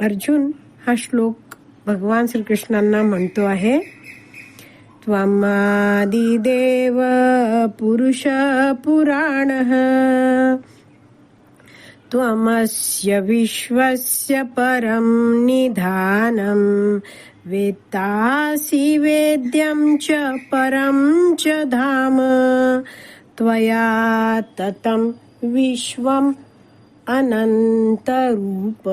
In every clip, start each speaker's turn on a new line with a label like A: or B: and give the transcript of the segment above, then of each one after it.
A: अर्जुन हा श्लोक भगवान श्रीकृष्णांना म्हणतो आहे. त्वमादिदेव पुरुष पुराण त्वमस्य विश्वस्य परं निधानं वेत्तासि वेद्यं च परं च धाम त्वया ततं विश्वम् अनंतरूप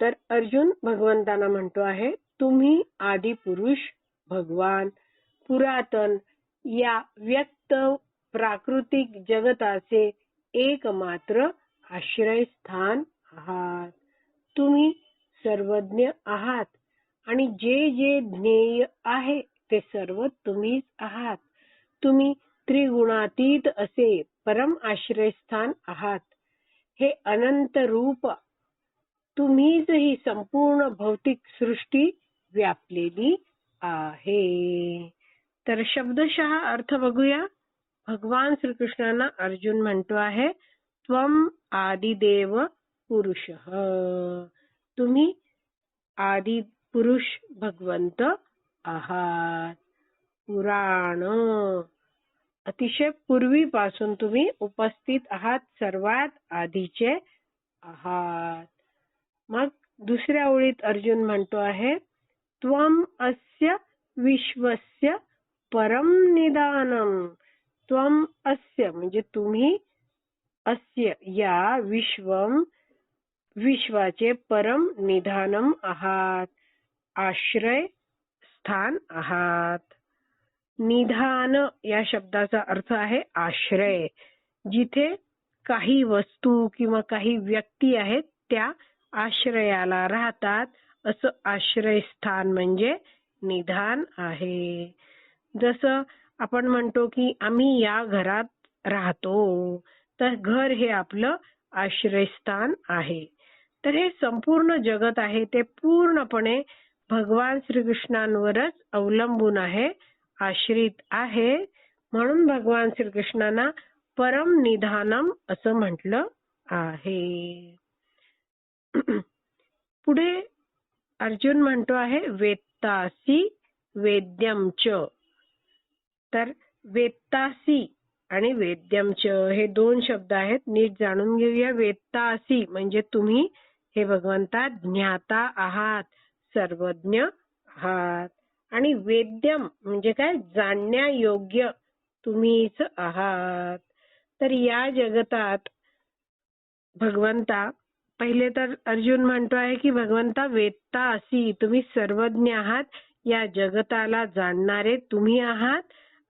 A: तर अर्जुन भगवंतांना म्हणतो आहे तुम्ही आदी पुरुष भगवान पुरातन या व्यक्त प्राकृतिक जगताचे एकमात्र आश्रयस्थान आहात. तुम्ही सर्वज्ञ आहात आणि जे जे ज्ञेय आहे ते सर्व तुम्हीच आहात. तुम्ही त्रिगुणातीत असे परम आश्रयस्थान आहात. हे अनंत रूप तुम्हीच ही संपूर्ण भौतिक सृष्टी व्यापलेली आहे. तर शब्दशः अर्थ बघूया. भगवान श्रीकृष्णांना अर्जुन म्हणतो आहे त्वम आदिदेव पुरुष. तुम्ही आदि पुरुष भगवंत आहात. पुराण. अतिशय पूर्वीपासून तुम्ही उपस्थित आहात सर्वात आधीचे आहात. मग दुसऱ्या ओळीत अर्जुन म्हणतो आहे त्वम अस्य विश्वस्य परम निदानम त्वम अस्य म्हणजे तुम्ही अस्य या विश्वम विश्वाचे परम निधानम आहात आश्रय स्थान आहात. निधान या शब्दाचा अर्थ आहे आश्रय. जिथे काही वस्तू किंवा काही व्यक्ती आहेत त्या आश्रयाला राहतात. असं आश्रयस्थान म्हणजे निधान आहे. जसं आपण म्हणतो की आम्ही या घरात राहतो तर घर हे आपलं आश्रयस्थान आहे. तर हे संपूर्ण जगत आहे ते पूर्णपणे भगवान श्रीकृष्णांवरच अवलंबून आहे आश्रित आहे. म्हणून भगवान श्रीकृष्णांना परम निधानम असं म्हटलं आहे. पुढे अर्जुन म्हणतो आहे वेत्तासी वेद्यम च. तर वेत्तासी आणि वेद्यम च हे दोन शब्द आहेत. नीट जाणून घेऊया. वेत्तासी म्हणजे तुम्ही हे भगवंता ज्ञाता आहात सर्वज्ञ आहात. आणि वेद्यम म्हणजे काय? जाणण्यायोग्य तुम्हीच आहात. तर या जगतात भगवंता पहिले तर अर्जुन म्हणतो आहे की भगवंता वेत्ता असी तुम्ही सर्वज्ञ आहात. या जगताला जाणणारे तुम्ही आहात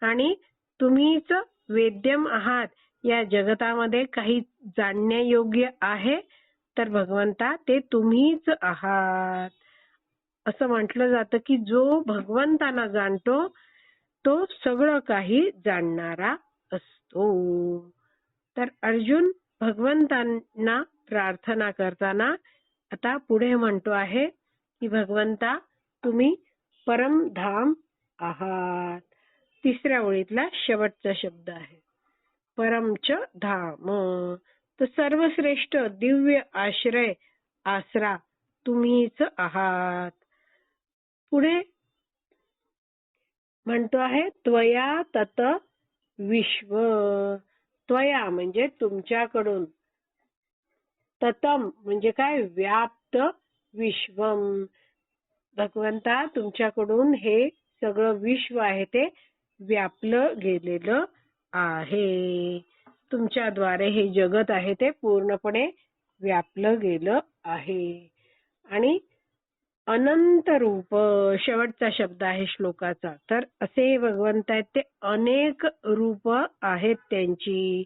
A: आणि तुम्हीच वेद्यम आहात. या जगतामध्ये काही जाणण्यायोग्य आहे तर भगवंता ते तुम्हीच आहात. असं म्हटलं जातं की जो भगवंतांना जाणतो तो सगळं काही जाणणारा असतो. तर अर्जुन भगवंतांना प्रार्थना करताना आता पुढे म्हणतो आहे की भगवंता तुम्ही परमधाम आहात. तिसऱ्या ओळीतला शेवटचा शब्द आहे. परमच धाम. तर सर्वश्रेष्ठ दिव्य आश्रय आसरा तुम्हीच आहात. पुढे म्हणतो आहे त्वया तत विश्व. त्वया म्हणजे तुमच्याकडून. ततम म्हणजे काय? व्याप्त विश्वम. भगवंता तुमच्याकडून हे सगळं विश्व आहे ते व्यापलं गेलेलं आहे. तुमच्याद्वारे हे जगत आहे ते पूर्णपणे व्यापलं गेलं आहे. आणि अनंत रूप शेवटचा शब्द आहे श्लोकाचा. तर असे भगवंत आहेत ते अनेक रूप आहेत त्यांची.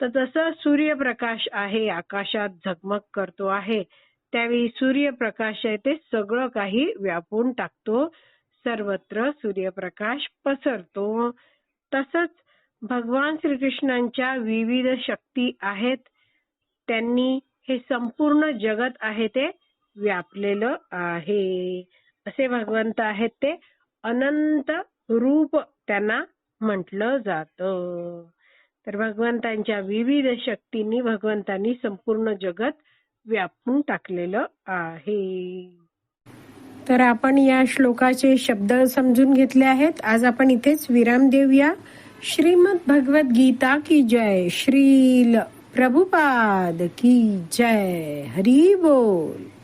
A: तर जसं सूर्यप्रकाश आहे आकाशात झगमग करतो आहे त्यावेळी सूर्यप्रकाश आहे ते सगळं काही व्यापून टाकतो. सर्वत्र सूर्यप्रकाश पसरतो. तसंच भगवान श्रीकृष्णांच्या विविध शक्ती आहेत. त्यांनी हे संपूर्ण जगत आहे ते व्यापलेलं आहे. असे भगवंत आहेत ते. अनंत रूप त्यांना म्हटलं जातं. तर भगवंतांच्या विविध शक्तींनी भगवंतांनी संपूर्ण जगत व्यापून टाकलेलं आहे. तर आपण या श्लोकाचे शब्द समजून घेतले आहेत. आज आपण इथेच विराम देऊया. श्रीमद भगवत गीता की जय. श्रील प्रभुपाद की जय. हरी बोल.